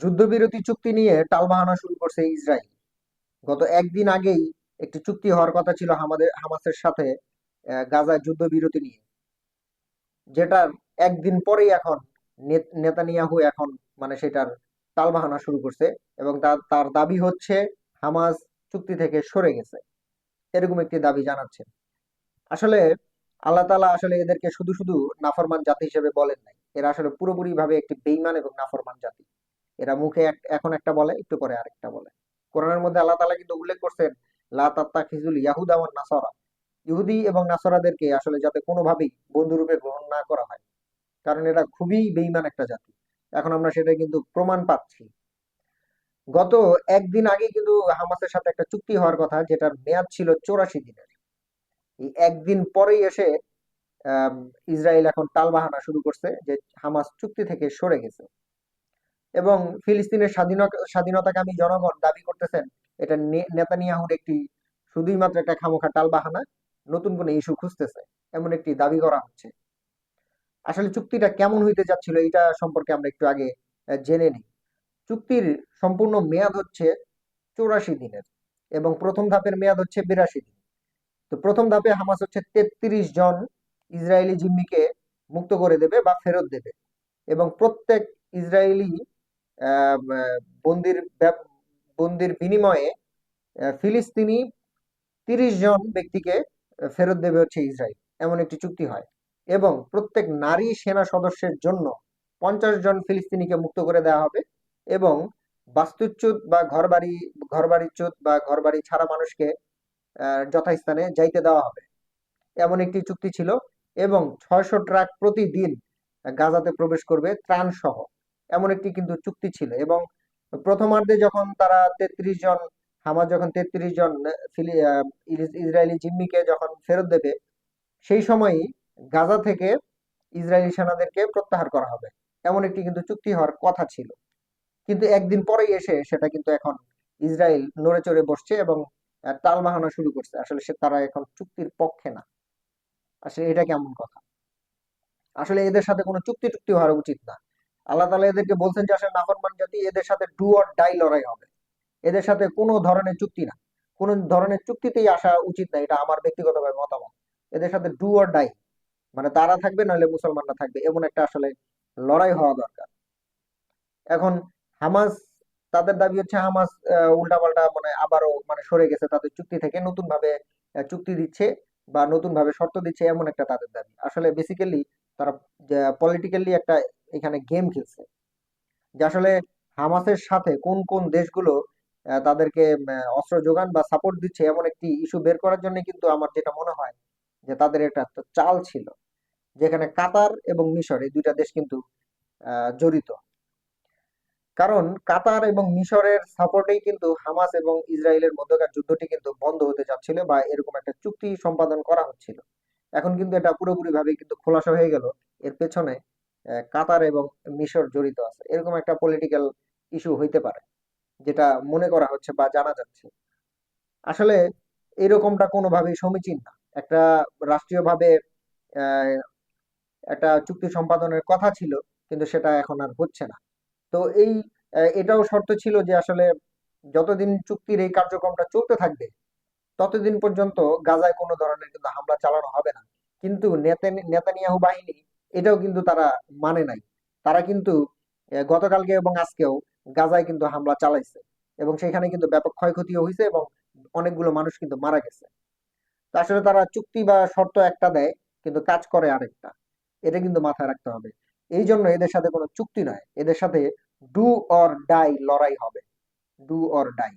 যুদ্ধবিরতি চুক্তি নিয়ে টালবাহানা শুরু করছে ইসরায়েল। গত একদিন আগেই একটি চুক্তি হওয়ার কথা ছিল আমাদের হামাসের সাথে গাজায় যুদ্ধবিরতি নিয়ে। যেটার একদিন পরেই এখন নেতানিয়াহু এখন মানে সেটার টালবাহানা শুরু করছে এবং তার দাবি হচ্ছে হামাস চুক্তি থেকে সরে গেছে। এরকম একটি দাবি জানাচ্ছেন। আসলে আল্লাহ তাআলা আসলে এদেরকে শুধু শুধু নাফরমান জাতি হিসেবে বলেন নাই। এরা আসলে পুরোপুরি ভাবে একটি বেঈমান এবং নাফরমান জাতি। এরা মুখে এখন একটা বলে, একটু পরে আরেকটা বলে। কোরআনের মধ্যে আল্লাহ তাআলা কিন্তু উল্লেখ করছেন নাসারা। ইহুদি এবং নাসারাদেরকে আসলে যাতে কোনোভাবেই বন্ধুরূপে গ্রহণ না করা হয়। কারণ এরা খুবই বেঈমান একটা জাতি। এখন আমরা সেটা কিন্তু প্রমাণ পাচ্ছি। গত একদিন আগে কিন্তু হামাসের সাথে একটা চুক্তি হওয়ার কথা, যেটার মেয়াদ ছিল চৌরাশি দিনের। এই একদিন পরেই এসে ইসরায়েল এখন টালবাহানা শুরু করছে যে হামাস চুক্তি থেকে সরে গেছে। এবং ফিলিস্তিনের স্বাধীনতা স্বাধীনতাকামী জনগণ দাবি করতেছেন, এটা নেতানিয়াহুর একটি শুধুই মাত্র একটা খামোখা টালবাহানা, নতুন কোনো ইস্যু খুঁজতেছে, এমন একটি দাবি করা হচ্ছে। আসলে চুক্তিটা কেমন হইতে যাচ্ছিল এটা সম্পর্কে আমরা একটু আগে জেনে নিই। চুক্তির সম্পূর্ণ মেয়াদ হচ্ছে চৌরাশি দিনের এবং প্রথম ধাপের মেয়াদ হচ্ছে বিরাশি দিন। তো প্রথম ধাপে হামাস হচ্ছে তেত্রিশ জন ইসরায়েলি জিম্মিকে মুক্ত করে দেবে বা ফেরত দেবে এবং প্রত্যেক ইসরায়েলি বন্দির বন্দির বিনিময়ে ফিলিস্তিনি তিরিশ জন ব্যক্তিকে ফেরত দেবে হচ্ছে ইসরায়েল। এমন একটি চুক্তি হয়। এবং প্রত্যেক নারী সেনা সদস্যের জন্য পঞ্চাশ জন ফিলিস্তিনিকে মুক্ত করে দেওয়া হবে এবং বাস্তুচ্যুত বা ঘরবাড়ি ঘরবাড়িচ্যুত বা ঘরবাড়ি ছাড়া মানুষকে যথাস্থানে যাইতে দেওয়া হবে। এমন একটি চুক্তি ছিল এবং ছয়শো ট্রাক প্রতিদিন গাজাতে প্রবেশ করবে ত্রাণ সহ। এমন একটি কিন্তু চুক্তি ছিল এবং প্রথমার্ধে যখন তারা তেত্রিশ জন, হামাস যখন তেত্রিশ জন ইসরায়েলি জিম্মিকে যখন ফেরত দেবে, সেই সময়ই গাজা থেকে ইসরায়েলি সেনাদেরকে প্রত্যাহার করা হবে। এমন একটি কিন্তু চুক্তি হওয়ার কথা ছিল। কিন্তু একদিন পরেই এসে সেটা কিন্তু এখন ইসরায়েল নড়ে চড়ে বসছে এবং তাল টালবাহানা শুরু করছে। আসলে সে, তারা এখন চুক্তির পক্ষে না। আসলে এটা কেমন কথা? আসলে এদের সাথে কোনো চুক্তি টুক্তি হওয়া উচিত না। আল্লাহ তাআলা এদেরকে বলছেন যে, আসলে নাফরমান জাতি এদের সাথে ডু অর ডাই লড়াই হবে। এদের সাথে কোনো ধরনের চুক্তি না। কোনো ধরনের চুক্তিতেই আসা উচিত না। এটা আমার ব্যক্তিগতভাবে মতামত। এদের সাথে ডু অর ডাই মানে তারা থাকবে, নইলে মুসলমানরা থাকবে। এমন একটা আসলে লড়াই হওয়া দরকার। এখন হামাস, তাদের দাবি হচ্ছে হামাস উল্টাপাল্টা মানে আবারও মানে সরে গেছে তাদের চুক্তি থেকে। নতুন ভাবে চুক্তি দিচ্ছে বা নতুন ভাবে শর্ত দিচ্ছে এমন একটা তাদের দাবি। আসলে বেসিক্যালি তারা পলিটিক্যালি একটা এখানে গেম খেলছে। যে আসলে হামাসের সাথে কোন কোন দেশগুলো তাদেরকে অস্ত্র যোগান বা সাপোর্ট দিচ্ছে এমন একটি ইস্যু বের করার জন্য কিন্তু আমার যেটা মনে হয় যে তাদের একটা চাল ছিল। যেখানে কাতার এবং মিশর এই দুইটা দেশ কিন্তু জড়িত। কারণ কাতার এবং মিশরের সাপোর্টেই কিন্তু হামাস এবং ইসরায়েলের মধ্যকার যুদ্ধটি কিন্তু বন্ধ হতে যাচ্ছিল বা এরকম একটা চুক্তি সম্পাদন করা হচ্ছিল। এখন কিন্তু এটা পুরোপুরি ভাবে কিন্তু খোলাসা হয়ে গেল। এর পেছনে কাতার এবং মিশর জড়িত আছে। এরকম একটা পলিটিক্যাল ইস্যু হইতে পারে, যেটা মনে করা হচ্ছে বা জানা যাচ্ছে। আসলে এরকমটা কোনোভাবেই সমীচীন না। একটা রাষ্ট্রীয়ভাবে একটা চুক্তি সম্পাদনের কথা ছিল, কিন্তু সেটা এখন আর হচ্ছে না। তো এই এটাও শর্ত ছিল যে আসলে যতদিন চুক্তির এই কার্যক্রমটা চলতে থাকবে, ততদিন পর্যন্ত গাজায় কোনো ধরনের কিন্তু হামলা চালানো হবে না। কিন্তু নেতানি- নেতানিয়াহু বাহিনী এটাও কিন্তু তারা মানে নাই। তারা কিন্তু গতকালকে এবং আজকেও গাজায় কিন্তু হামলা চালাইছে এবং সেখানে কিন্তু ব্যাপক ক্ষয়ক্ষতিও হয়েছে এবং অনেকগুলো মানুষ কিন্তু মারা গেছে। আসলে তারা চুক্তি বা শর্ত একটা দেয়, কিন্তু কাজ করে আরেকটা। এটা কিন্তু মাথায় রাখতে হবে। এই জন্য এদের সাথে কোনো চুক্তি নয়। এদের সাথে ডু অর ডাই লড়াই হবে। Do or die